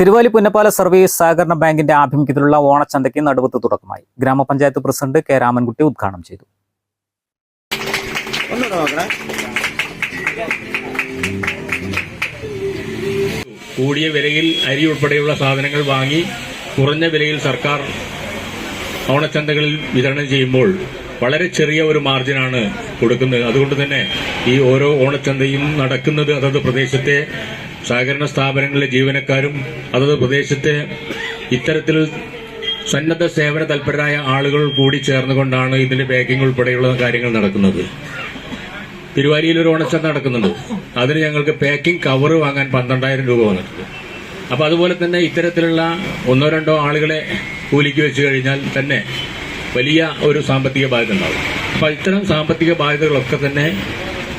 Thiruvali Punnappala service സഹകരണ ബാങ്കിന്റെ ആഭിമുഖ്യത്തിലുള്ള ഓണച്ചന്തയ്ക്ക് നടുവത്ത് തുടക്കമായി. ഗ്രാമപഞ്ചായത്ത് പ്രസിഡന്റ് കെ രാമൻകുട്ടി ഉദ്ഘാടനം ചെയ്തു. കൂടിയ വിലയിൽ അരി ഉൾപ്പെടെയുള്ള സാധനങ്ങൾ വാങ്ങി കുറഞ്ഞ വിലയിൽ സർക്കാർ ഓണച്ചന്തകളിൽ വിതരണം ചെയ്യുമ്പോൾ വളരെ ചെറിയ ഒരു മാർജിനാണ് കൊടുക്കുന്നത്. അതുകൊണ്ട് തന്നെ ഈ ഓരോ ഓണച്ചന്തയും നടക്കുന്നത് അതത് പ്രദേശത്തെ സഹകരണ സ്ഥാപനങ്ങളിലെ ജീവനക്കാരും അതത് പ്രദേശത്തെ ഇത്തരത്തിൽ സന്നദ്ധ സേവന തൽപരരായ ആളുകൾ കൂടി ചേർന്നുകൊണ്ടാണ് ഇതിന്റെ പാക്കിംഗ് ഉൾപ്പെടെയുള്ള കാര്യങ്ങൾ നടക്കുന്നത്. തിരുവാലിയിൽ ഒരു ഓണച്ചന്ത നടക്കുന്നുണ്ട്. അതിന് ഞങ്ങൾക്ക് പാക്കിംഗ് കവർ വാങ്ങാൻ പന്ത്രണ്ടായിരം രൂപ വന്നിട്ടുണ്ട്. അപ്പൊ അതുപോലെ തന്നെ ഇത്തരത്തിലുള്ള ഒന്നോ രണ്ടോ ആളുകളെ കൂലിക്ക് വെച്ച് കഴിഞ്ഞാൽ തന്നെ വലിയ ഒരു സാമ്പത്തിക ബാധ്യത ഉണ്ടാവും അപ്പൊ ഇത്തരം സാമ്പത്തിക ബാധ്യതകളൊക്കെ തന്നെ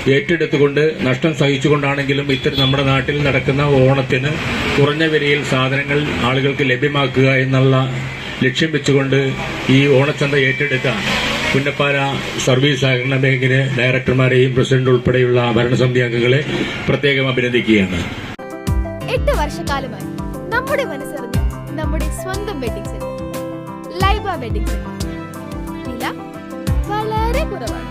ഏറ്റെടുത്തുകൊണ്ട് നഷ്ടം സഹിച്ചുകൊണ്ടാണെങ്കിലും ഇത്തരം നമ്മുടെ നാട്ടിൽ നടക്കുന്ന ഓണത്തിന് കുറഞ്ഞ വിലയിൽ സാധനങ്ങൾ ആളുകൾക്ക് ലഭ്യമാക്കുക എന്നുള്ള ലക്ഷ്യം വെച്ചുകൊണ്ട് ഈ ഓണച്ചന്ത ഏറ്റെടുത്ത പുന്നപ്പാല സർവീസ് സഹകരണ ബാങ്കിന് ഡയറക്ടർമാരെയും പ്രസിഡന്റ് ഉൾപ്പെടെയുള്ള ഭരണസമിതി അംഗങ്ങളെ പ്രത്യേകം അഭിനന്ദിക്കുകയാണ്. എട്ട് വർഷക്കാലമായി നമ്മുടെ മനസ്സറിഞ്ഞ് നമ്മുടെ സ്വന്തം വെഡിങ് സെന്റർ ലൈബ വെഡിങ് വില വളരെ കുറവാണ്.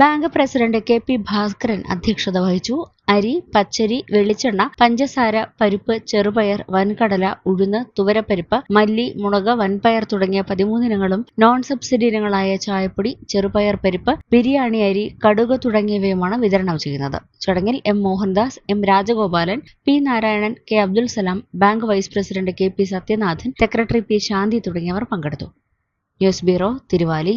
Bank president K P Bhaskaran അധ്യക്ഷത വഹിച്ചു. അരി പച്ചരി വെളിച്ചെണ്ണ പഞ്ചസാര പരിപ്പ് ചെറുപയർ വൻകടല ഉഴുന്ന് തുവരപ്പരിപ്പ് മല്ലി മുളക് വൻപയർ തുടങ്ങിയ പതിമൂന്നിനങ്ങളും നോൺ സബ്സിഡി ഇനങ്ങളായ ചായപ്പൊടി ചെറുപയർ പരിപ്പ് ബിരിയാണി അരി കടുക് തുടങ്ങിയവയുമാണ് വിതരണം ചെയ്യുന്നത്. ചടങ്ങിൽ M Mohandas M Rajagopalan P Narayanan K Abdul Salam bank vice president K P Sathyanathan secretary P Shanthi തുടങ്ങിയവർ പങ്കെടുത്തു. News bureau Thiruvali.